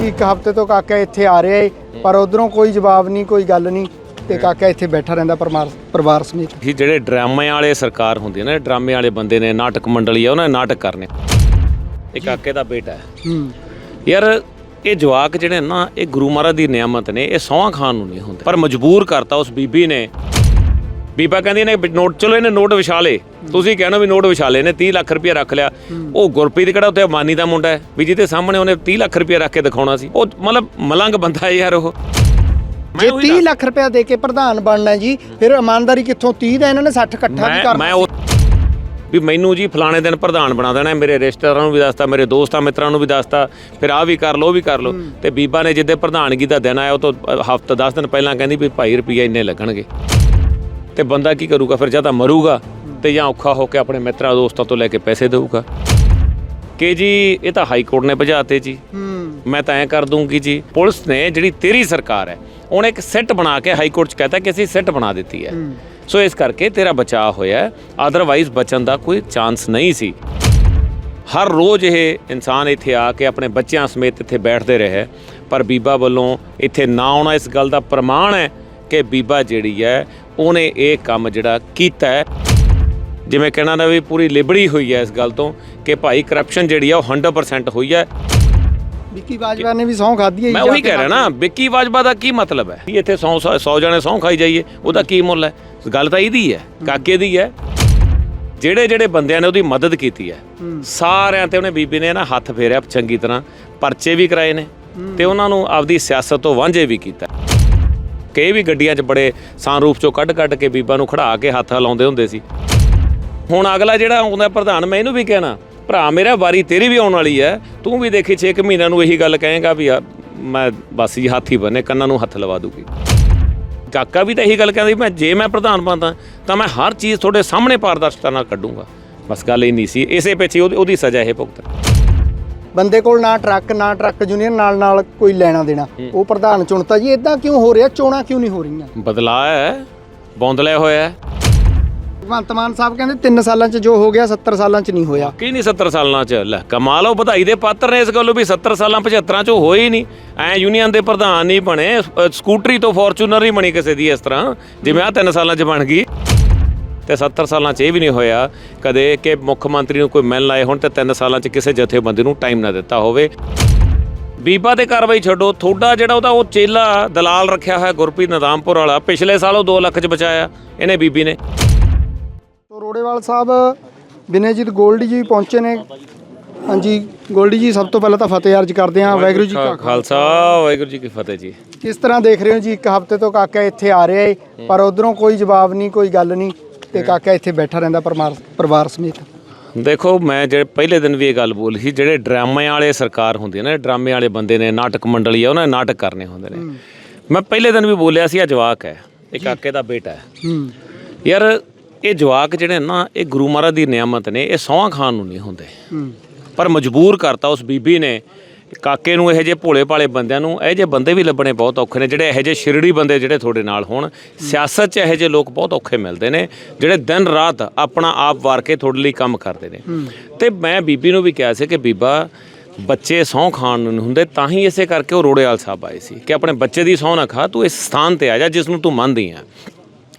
ਜੀ ਇੱਕ ਹਫ਼ਤੇ ਤੋਂ ਕਾਕਾ ਇੱਥੇ ਆ ਰਿਹਾ ਏ ਪਰ ਉਧਰੋਂ ਕੋਈ ਜਵਾਬ ਨਹੀਂ ਕੋਈ ਗੱਲ ਨਹੀਂ ਤੇ ਕਾਕਾ ਇੱਥੇ ਬੈਠਾ ਰਹਿੰਦਾ ਪਰਿਵਾਰ ਪਰਿਵਾਰ ਸਮੇਤ। ਇਹ ਜਿਹੜੇ ਡਰਾਮੇ ਵਾਲੇ ਸਰਕਾਰ ਹੁੰਦੀ ਹੈ ਨਾ ਡਰਾਮੇ ਵਾਲੇ ਬੰਦੇ ਨੇ ਨਾਟਕ ਮੰਡਲੀ ਆ ਉਹਨਾਂ ਨੇ ਨਾਟਕ ਕਰਨੇ। ਇਹ ਕਾਕੇ ਦਾ ਬੇਟਾ ਹੈ। ਹੂੰ। ਯਾਰ ਇਹ ਜਵਾਕ ਜਿਹੜੇ ਨਾ ਇਹ ਗੁਰੂ ਮਹਾਰਾਜ ਦੀ ਨਿਆਮਤ ਨੇ ਇਹ ਸੌਹਾਂ ਖਾਨ ਨੂੰ ਨਹੀਂ ਹੁੰਦੇ ਪਰ ਮਜਬੂਰ ਕਰਤਾ ਉਸ ਬੀਬੀ ਨੇ। ਬੀਬਾ ਕਹਿੰਦੀ ਨੇ ਨੋਟ ਚਲੋ ਇਹਨੇ ਨੋਟ ਵਿਛਾ ਲੇ ਤੁਸੀਂ ਕਹਿੰਦੇ ਵੀ ਨੋਟ ਵਿਛਾ ਲੇ ਨੇ 30 ਲੱਖ ਰੁਪਏ ਰੱਖ ਲਿਆ। ਉਹ ਗੁਰਪ੍ਰੀਤ ਕਿਹੜਾ ਉੱਤੇ ਮਾਨੀ ਦਾ ਮੁੰਡਾ ਹੈ? ਵੀ ਜਿਹਦੇ ਸਾਹਮਣੇ ਉਹਨੇ 30 ਲੱਖ ਰੁਪਏ ਰੱਖ ਕੇ ਦਿਖਾਉਣਾ ਸੀ। ਉਹ ਮਤਲਬ ਮਲੰਗ ਬੰਦਾ ਹੈ ਯਾਰ ਉਹ। ਜੇ ਉਹੀ 30 ਲੱਖ ਰੁਪਇਆ ਦੇ ਕੇ ਪ੍ਰਧਾਨ ਬਣਨਾ ਜੀ ਫਿਰ ਇਮਾਨਦਾਰੀ ਕਿੱਥੋਂ? 30 ਦਾ ਇਹਨਾਂ ਨੇ 60 ਇਕੱਠਾ ਵੀ ਕਰਨਾ ਮੈਂ ਉਹ ਵੀ ਮੈਨੂੰ ਜੀ ਫਲਾਣੇ ਦਿਨ ਪ੍ਰਧਾਨ ਬਣਾ ਦੇਣਾ ਮੇਰੇ ਰਿਸ਼ਤੇਦਾਰਾਂ ਨੂੰ ਵੀ ਦੱਸਤਾ ਮੇਰੇ ਦੋਸਤਾਂ ਮਿੱਤਰਾਂ ਨੂੰ ਵੀ ਦੱਸਤਾ ਫਿਰ ਆ ਵੀ ਕਰ ਲੋ ਉਹ ਵੀ ਕਰ ਲੋ ਤੇ ਬੀਬਾ ਨੇ ਜਿੱਦੇ ਪ੍ਰਧਾਨਗੀ ਦਾ ਦਿਨ ਆਇਆ ਉਹ ਤੋਂ ਹਫਤਾ 10 ਦਿਨ ਪਹਿਲਾਂ ਕਹਿੰਦੀ ਵੀ ਭਾਈ ਰੁਪਈਆ ਇੰਨੇ ਲੱਗਣਗੇ। ਤੇ ਬੰਦਾ ਕੀ ਕਰੂਗਾ? ਫਿਰ ਜਾਂ ਤਾਂ ਮਰੂਗਾ ਤੇ ਜਾਂ ਔਖਾ ਹੋ ਕੇ ਆਪਣੇ ਮਿੱਤਰਾਂ ਦੋਸਤਾਂ ਤੋਂ ਲੈ ਕੇ ਪੈਸੇ ਦੇਊਗਾ। ਕਿ ਜੀ ਇਹ ਤਾਂ ਹਾਈ ਕੋਰਟ ਨੇ ਭਜਾਤੇ ਜੀ। ਮੈਂ ਤਾਂ ਐ ਕਰ ਦੂੰਗੀ ਜੀ ਪੁਲਿਸ ਨੇ ਜਿਹੜੀ ਤੇਰੀ ਸਰਕਾਰ ਹੈ ਉਹਨੇ ਇੱਕ ਸੈੱਟ ਬਣਾ ਕੇ ਹਾਈ ਕੋਰਟ 'ਚ ਕਹਤਾ ਕਿ ਅਸੀਂ ਸੈੱਟ ਬਣਾ ਦਿੱਤੀ ਹੈ। ਸੋ ਇਸ ਕਰਕੇ ਤੇਰਾ ਬਚਾਅ ਹੋਇਆ ਆਦਰਵਾਈਜ਼ ਬਚਣ ਦਾ ਕੋਈ ਚਾਂਸ ਨਹੀਂ ਸੀ। ਹਰ ਰੋਜ਼ ਇਹ ਇਨਸਾਨ ਇੱਥੇ ਆ ਕੇ ਆਪਣੇ ਬੱਚਿਆਂ ਸਮੇਤ ਇੱਥੇ ਬੈਠਦੇ ਰਹੇ। ਪਰ ਬੀਬਾ ਵੱਲੋਂ ਇੱਥੇ ਨਾ ਆਉਣਾ ਇਸ ਗੱਲ ਦਾ ਪ੍ਰਮਾਣ ਹੈ ਕਿ ਬੀਬਾ ਜਿਹੜੀ ਹੈ ਉਹਨੇ ਇਹ ਕੰਮ ਜਿਹੜਾ ਕੀਤਾ ਹੈ। ਜਿਵੇਂ ਕਹਿਣਾ ਨਾ ਵੀ ਪੂਰੀ ਲਿਬੜੀ ਹੋਈ ਹੈ ਇਸ ਗੱਲ ਤੋਂ ਕਿ ਭਾਈ ਕਰਪਸ਼ਨ ਜਿਹੜੀ ਆ ਉਹ 100% ਹੋਈ ਹੈ। ਵਿੱਕੀ ਬਾਜਵਾ ਨੇ ਵੀ ਸਹੁੰ ਖਾਧੀ ਹੈ ਮੈਂ ਉਹੀ ਕਹਿ ਰਿਹਾ ਨਾ ਵਿੱਕੀ ਵਾਜਬਾ ਦਾ ਕੀ ਮਤਲਬ ਹੈ? ਵੀ ਇੱਥੇ 100 100 ਜਣੇ ਸਹੁੰ ਖਾਈ ਜਾਈਏ ਉਹਦਾ ਕੀ ਮੁੱਲ ਹੈ? ਗੱਲ ਤਾਂ ਇਹਦੀ ਹੈ ਕਾਕੇ ਦੀ ਹੈ। ਜਿਹੜੇ ਜਿਹੜੇ ਬੰਦਿਆਂ ਨੇ ਉਹਦੀ ਮਦਦ ਕੀਤੀ ਹੈ ਸਾਰਿਆਂ ਤੇ ਉਹਨੇ ਬੀਬੀ ਨੇ ਨਾ ਹੱਥ ਫੇਰਿਆ ਚੰਗੀ ਤਰ੍ਹਾਂ ਪਰਚੇ ਵੀ ਕਰਾਏ ਨੇ ਤੇ ਉਹਨਾਂ ਨੂੰ ਆਪਦੀ ਸਿਆਸਤ ਤੋਂ ਵਾਂਝੇ ਵੀ ਕੀਤਾ। ਕਿ ਇਹ ਵੀ ਗੱਡੀਆਂ 'ਚ ਬੜੇ ਸਾਂਰੂਫ ਚੋਂ ਕੱਢ ਕੱਢ ਕੇ ਬੀਬਾ ਨੂੰ ਖੜਾ ਕੇ ਹੱਥ ਲਾਉਂਦੇ ਹੁੰਦੇ ਸੀ। ਹੁਣ ਅਗਲਾ ਜਿਹੜਾ ਆਉਂਦਾ ਪ੍ਰਧਾਨ, ਮੈਂ ਇਹਨੂੰ ਵੀ ਕਹਿਣਾ, ਭਰਾ, ਮੇਰਾ ਵਾਰੀ ਤੇਰੀ ਵੀ ਆਉਣ ਵਾਲੀ ਹੈ। ਤੂੰ ਵੀ ਦੇਖੀ 6 ਮਹੀਨਿਆਂ ਨੂੰ ਇਹੀ ਗੱਲ ਕਹੇਗਾ ਵੀ ਯਾਰ ਮੈਂ ਬਸ ਜੀ ਹੱਥ ਹੀ ਬੰਨੇ, ਕੰਨਾਂ ਨੂੰ ਹੱਥ ਲਵਾ ਦੂਗੀ। ਕਾਕਾ ਵੀ ਤਾਂ ਇਹੀ ਗੱਲ ਕਹਿੰਦਾ ਮੈਂ, ਜੇ ਮੈਂ ਪ੍ਰਧਾਨ ਬਣਦਾ, ਤਾਂ ਮੈਂ ਹਰ ਚੀਜ਼ ਤੁਹਾਡੇ ਸਾਹਮਣੇ ਪਾਰਦਰਸ਼ਤਾ ਨਾਲ ਕੱਢੂੰਗਾ। ਬਸ ਗੱਲ ਇਹ ਨਹੀਂ ਸੀ, ਇਸੇ ਪਿੱਛੇ ਉਹਦੀ ਉਹਦੀ ਸਜ਼ਾ ਇਹ ਭੁਗਤ। ਬੰਦੇ ਕੋਲ ਨਾ ਟਰੱਕ ਨਾ ਟਰੱਕ ਯੂਨੀਅਨ ਨਾਲ ਨਾਲ ਕੋਈ ਲੈਣਾ ਦੇਣਾ। ਉਹ ਪ੍ਰਧਾਨ ਚੁਣਤਾ ਜੀ ਇਦਾਂ ਕਿਉਂ ਹੋ ਰਿਹਾ? ਚੋਣਾਂ ਕਿਉਂ ਨਹੀਂ ਹੋ ਰਹੀਆਂ? ਬਦਲਾਅ ਹੈ ਬੌਂਦਲਿਆ ਹੋਇਆ ਹੈ। ਭਗਵੰਤ ਮਾਨ ਸਾਹਿਬ ਕਹਿੰਦੇ 3 ਸਾਲਾਂ 'ਚ ਜੋ ਹੋ ਗਿਆ 70 ਸਾਲਾਂ 'ਚ ਨਹੀਂ ਹੋਇਆ। ਕੀ ਨਹੀਂ 70 ਸਾਲਾਂ ਚ? ਲੈ ਕਮਾਲ ਉਹ ਵਧਾਈ ਦੇ ਪਾਤਰ ਨੇ ਇਸ ਗੱਲੋਂ ਵੀ 70 ਸਾਲਾਂ 75 ਚ ਹੋਏ ਹੀ ਨਹੀਂ। ਐ ਯੂਨੀਅਨ ਦੇ ਪ੍ਰਧਾਨ ਨਹੀਂ ਬਣੇ ਸਕੂਟਰੀ ਤੋਂ ਫੋਰਚੂਨਰ ਹੀ ਬਣੀ ਕਿਸੇ ਦੀ ਇਸ ਤਰ੍ਹਾਂ ਜਿਵੇਂ ਆ 3 ਸਾਲਾਂ ਚ ਬਣ ਗਈ। ਤੇ 70 ਸਾਲਾਂ ਚ ਇਹ ਵੀ ਨਹੀਂ ਹੋਇਆ ਕਦੇ ਕਿ ਮੁੱਖ ਮੰਤਰੀ ਨੂੰ ਕੋਈ ਮਿਲਣ ਆਏ ਹੁਣ ਤੇ 3 ਸਾਲਾਂ ਚ ਕਿਸੇ ਜਥੇਬੰਦੀ ਨੂੰ ਟਾਈਮ ਨਾ ਦਿੱਤਾ ਹੋਵੇ। ਬੀਬਾ ਤੇ ਕਾਰਵਾਈ ਛੱਡੋ ਥੋੜਾ ਜਿਹੜਾ ਉਹਦਾ ਉਹ ਚੇਲਾ ਦਲਾਲ ਰੱਖਿਆ ਹੋਇਆ ਗੁਰਪ੍ਰੀਤ ਨਦਾਮਪੁਰ ਵਾਲਾ ਪਿਛਲੇ ਸਾਲ ਉਹ 2 ਲੱਖ ਚ ਬਚਾਇਆ ਇਹਨੇ ਬੀਬੀ ਨੇ। ਤੋ ਰੋੜੇਵਾਲ ਸਾਹਿਬ ਬਿਨੇਜੀਤ ਗੋਲਡੀ ਜੀ ਪਹੁੰਚੇ ਨੇ। ਹਾਂਜੀ ਗੋਲਡੀ ਜੀ ਸਭ ਤੋਂ ਪਹਿਲਾਂ ਤਾਂ ਫਤਿਹ ਅਰਜ ਕਰਦੇ ਹਾਂ ਵਾਹਿਗੁਰੂ ਜੀ ਕਾ ਖਾਲਸਾ ਵਾਹਿਗੁਰੂ ਜੀ ਕੀ ਫਤਿਹ ਜੀ। ਕਿਸ ਤਰ੍ਹਾਂ ਦੇਖ ਰਹੇ ਹੋ ਜੀ ਇੱਕ ਹਫ਼ਤੇ ਤੋਂ ਕਾਕਾ ਇੱਥੇ ਆ ਰਿਹਾ ਏ ਪਰ ਉਧਰੋਂ ਕੋਈ ਜਵਾਬ ਨਹੀਂ ਕੋਈ ਗੱਲ ਨਹੀਂ। ਤੇ ਕਾਕਾ ਇੱਥੇ ਬੈਠਾ ਰਹਿੰਦਾ ਪਰਿਵਾਰ ਪਰਿਵਾਰ ਸਮੇਤ। ਦੇਖੋ ਮੈਂ ਜਿਹੜੇ ਪਹਿਲੇ ਦਿਨ ਵੀ ਇਹ ਗੱਲ ਬੋਲੀ ਸੀ ਜਿਹੜੇ ਡਰਾਮੇ ਵਾਲੇ ਸਰਕਾਰ ਹੁੰਦੀ ਹੈ ਨਾ ਡਰਾਮੇ ਵਾਲੇ ਬੰਦੇ ਨੇ ਨਾਟਕ ਮੰਡਲੀ ਆ ਉਹਨਾਂ ਨੇ ਨਾਟਕ ਕਰਨੇ ਹੁੰਦੇ ਨੇ। ਮੈਂ ਪਹਿਲੇ ਦਿਨ ਵੀ ਬੋਲਿਆ ਸੀ ਆ ਜਵਾਕ ਹੈ ਇਹ ਕਾਕੇ ਦਾ ਬੇਟਾ ਹੈ। ਯਾਰ ਇਹ ਜਵਾਕ ਜਿਹੜੇ ਨਾ ਇਹ ਗੁਰੂ ਮਹਾਰਾਜ ਦੀ ਨਿਆਮਤ ਨੇ ਇਹ ਸੌਹਾਂ ਖਾਨ ਨੂੰ ਨਹੀਂ ਹੁੰਦੇ। ਪਰ ਮਜਬੂਰ ਕਰਤਾ ਉਸ ਬੀਬੀ ਨੇ ਕਾਕੇ ਨੂੰ ਇਹੋ ਜਿਹੇ ਭੋਲੇ ਭਾਲੇ ਬੰਦਿਆਂ ਨੂੰ ਇਹੋ ਜਿਹੇ ਬੰਦੇ ਵੀ ਲੱਭਣੇ ਬਹੁਤ ਔਖੇ ਨੇ ਜਿਹੜੇ ਇਹੋ ਜਿਹੇ ਸ਼ਿਰੜੀ ਬੰਦੇ ਜਿਹੜੇ ਤੁਹਾਡੇ ਨਾਲ ਹੋਣ। ਸਿਆਸਤ 'ਚ ਇਹੋ ਜਿਹੇ ਲੋਕ ਬਹੁਤ ਔਖੇ ਮਿਲਦੇ ਨੇ ਜਿਹੜੇ ਦਿਨ ਰਾਤ ਆਪਣਾ ਆਪ ਵਾਰ ਕੇ ਤੁਹਾਡੇ ਲਈ ਕੰਮ ਕਰਦੇ ਨੇ। ਤੇ ਮੈਂ ਬੀਬੀ ਨੂੰ ਵੀ ਕਿਹਾ ਸੀ ਕਿ ਬੀਬਾ ਬੱਚੇ ਸਹੁੰ ਖਾਣ ਨੂੰ ਨਹੀਂ ਹੁੰਦੇ ਤਾਂ ਹੀ ਇਸੇ ਕਰਕੇ ਉਹ ਰੋੜੇਵਾਲ ਸਾਹਿਬ ਆਏ ਸੀ ਕਿ ਆਪਣੇ ਬੱਚੇ ਦੀ ਸਹੁੰ ਨਾ ਖਾ ਤੂੰ ਇਸ ਸਥਾਨ ਤੇ ਆ ਜਾ ਜਿਸ ਨੂੰ ਤੂੰ ਮੰਨਦੀ ਆ।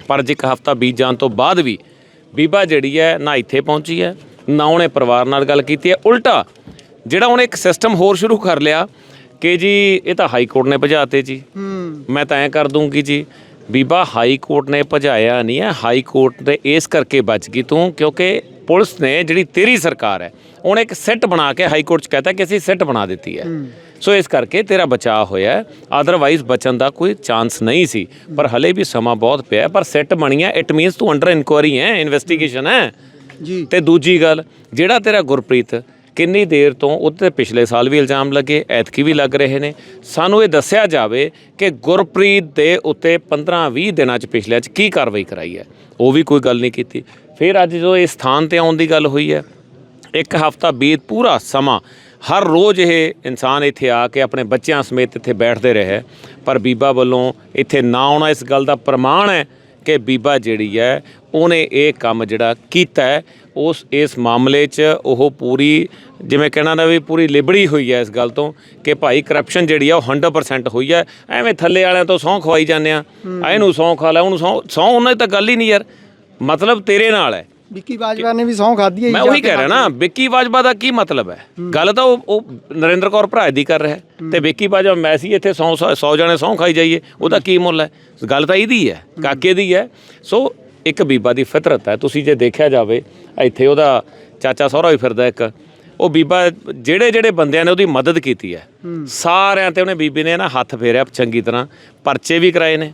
ਪਰ ਜੇ ਇੱਕ ਹਫਤਾ ਬੀਤ ਜਾਣ ਤੋਂ ਬਾਅਦ ਵੀ ਬੀਬਾ ਜਿਹੜੀ ਹੈ ਨਾ ਇੱਥੇ ਪਹੁੰਚੀ ਹੈ ਨਾ ਉਹਨੇ ਪਰਿਵਾਰ ਨਾਲ ਗੱਲ ਕੀਤੀ ਹੈ ਉਲਟਾ ਜਿਹੜਾ ਉਹਨੇ ਇੱਕ ਸਿਸਟਮ ਹੋਰ ਸ਼ੁਰੂ ਕਰ ਲਿਆ ਕਿ ਜੀ ਇਹ ਤਾਂ ਹਾਈ ਕੋਰਟ ਨੇ ਭਜਾਤੇ ਜੀ। ਮੈਂ ਤਾਂ ਐ ਕਰ ਦੂੰਗੀ ਜੀ ਬੀਬਾ ਹਾਈ ਕੋਰਟ ਨੇ ਭਜਾਇਆ ਨਹੀਂ ਹੈ ਹਾਈ ਕੋਰਟ ਦੇ ਇਸ ਕਰਕੇ ਬਚ ਗਈ ਤੂੰ ਕਿਉਂਕਿ ਪੁਲਿਸ ਨੇ ਜਿਹੜੀ ਤੇਰੀ ਸਰਕਾਰ ਹੈ ਉਹਨੇ ਇੱਕ ਸੈੱਟ ਬਣਾ ਕੇ ਹਾਈ ਕੋਰਟ 'ਚ ਕਹਤਾ ਕਿ ਅਸੀਂ ਸੈੱਟ ਬਣਾ ਦਿੱਤੀ ਹੈ। ਸੋ ਇਸ ਕਰਕੇ ਤੇਰਾ ਬਚਾਅ ਹੋਇਆ ਆਦਰਵਾਈਜ਼ ਬਚਣ ਦਾ ਕੋਈ ਚਾਂਸ ਨਹੀਂ ਸੀ। ਪਰ ਹਲੇ ਵੀ ਸਮਾਂ ਬਹੁਤ ਪਿਆ ਪਰ ਸੈੱਟ ਬਣੀ ਹੈ ਇਟ ਮੀਨਸ ਤੂੰ ਅੰਡਰ ਇਨਕੁਆਰੀ ਹੈ ਇਨਵੈਸਟੀਗੇਸ਼ਨ ਹੈ। ਜੀ। ਤੇ ਦੂਜੀ ਗੱਲ ਜਿਹੜਾ ਤੇਰਾ ਗੁਰਪ੍ਰੀਤ ਕਿੰਨੀ ਦੇਰ ਤੋਂ ਉਹਦੇ ਤੇ ਪਿਛਲੇ ਸਾਲ ਵੀ ਇਲਜ਼ਾਮ ਲੱਗੇ, ਐਤਕੀ ਵੀ ਲੱਗ ਰਹੇ ਨੇ। ਸਾਨੂੰ ਇਹ ਦੱਸਿਆ ਜਾਵੇ ਕਿ ਗੁਰਪ੍ਰੀਤ ਦੇ ਉੱਤੇ 15-20 ਦਿਨਾਂ ਚ ਪਿਛਲੇ ਚ ਕੀ ਕਾਰਵਾਈ ਕਰਾਈ ਹੈ। ਉਹ ਵੀ ਕੋਈ ਗੱਲ ਨਹੀਂ ਕੀਤੀ। ਫਿਰ ਅੱਜ ਜੋ ਇਸ ਸਥਾਨ ਤੇ ਆਉਣ ਦੀ ਗੱਲ ਹੋਈ ਹੈ, ਇੱਕ ਹਫਤਾ ਬੀਤ ਪੂਰਾ ਸਮਾਂ ਹਰ ਰੋਜ਼ ਇਹ ਇਨਸਾਨ ਇੱਥੇ ਆ ਕੇ ਆਪਣੇ ਬੱਚਿਆਂ ਸਮੇਤ ਇੱਥੇ ਬੈਠਦੇ ਰਹੇ। ਪਰ ਬੀਬਾ ਵੱਲੋਂ ਇੱਥੇ ਨਾ ਆਉਣਾ ਇਸ ਗੱਲ ਦਾ ਪ੍ਰਮਾਣ ਹੈ ਕਿ ਬੀਬਾ ਜਿਹੜੀ ਹੈ, ਉਹਨੇ ਇਹ ਕੰਮ ਜਿਹੜਾ ਕੀਤਾ ਹੈ ਉਸ ਇਸ ਮਾਮਲੇ 'ਚ ਉਹ ਪੂਰੀ ਜਿਵੇਂ ਕਹਿਣਾ ਨਾ ਵੀ ਪੂਰੀ ਲਿਬੜੀ ਹੋਈ ਹੈ ਇਸ ਗੱਲ ਤੋਂ ਕਿ ਭਾਈ ਕਰਪਸ਼ਨ ਜਿਹੜੀ ਆ ਉਹ 100% ਹੋਈ ਹੈ। ਐਵੇਂ ਥੱਲੇ ਵਾਲਿਆਂ ਤੋਂ ਸਹੁੰ ਖਵਾਈ ਜਾਂਦੇ ਆ। ਇਹਨੂੰ ਸਹੁੰ ਖਾ ਲੈ ਉਹਨੂੰ ਸਹੁੰ ਸਹੁੰ ਉਹਨਾਂ ਦੀ ਤਾਂ ਗੱਲ ਹੀ ਨਹੀਂ ਯਾਰ। ਮਤਲਬ ਤੇਰੇ ਨਾਲ ਹੈ। ਵਿੱਕੀ ਬਾਜਵਾ ਨੇ ਵੀ ਸਹੁੰ ਖਾਧੀ ਹੈ ਮੈਂ ਉਹੀ ਕਹਿ ਰਿਹਾ ਨਾ ਵਿੱਕੀ ਬਾਜਵਾ ਦਾ ਕੀ ਮਤਲਬ ਹੈ? ਗੱਲ ਤਾਂ ਉਹ ਉਹ ਨਰਿੰਦਰ ਕੌਰ ਭਰਾ ਦੀ ਕਰ ਰਿਹਾ ਤੇ ਵਿੱਕੀ ਬਾਜਵਾ ਮੈਂ ਸੀ ਇੱਥੇ 100 100 ਜਣੇ ਸਹੁੰ ਖਾਈ ਜਾਈਏ ਉਹਦਾ ਕੀ ਮੁੱਲ ਹੈ? ਗੱਲ ਤਾਂ ਇਹਦੀ ਹੈ। ਕਾਕੇ ਦੀ ਹੈ। ਸੋ ਇੱਕ ਬੀਬਾ ਦੀ ਫਿਤਰਤ ਹੈ। ਤੁਸੀਂ ਜੇ ਦੇਖਿਆ ਜਾਵੇ ਇੱਥੇ ਉਹਦਾ ਚਾਚਾ ਸਹੁਰਾ ਵੀ ਫਿਰਦਾ ਇੱਕ। ਉਹ ਬੀਬਾ ਜਿਹੜੇ ਜਿਹੜੇ ਬੰਦਿਆਂ ਨੇ ਉਹਦੀ ਮਦਦ ਕੀਤੀ ਹੈ ਸਾਰਿਆਂ ਤੇ ਉਹਨੇ ਬੀਬੀ ਨੇ ਨਾ ਹੱਥ ਫੇਰਿਆ ਚੰਗੀ ਤਰ੍ਹਾਂ ਪਰਚੇ ਵੀ ਕਰਾਏ ਨੇ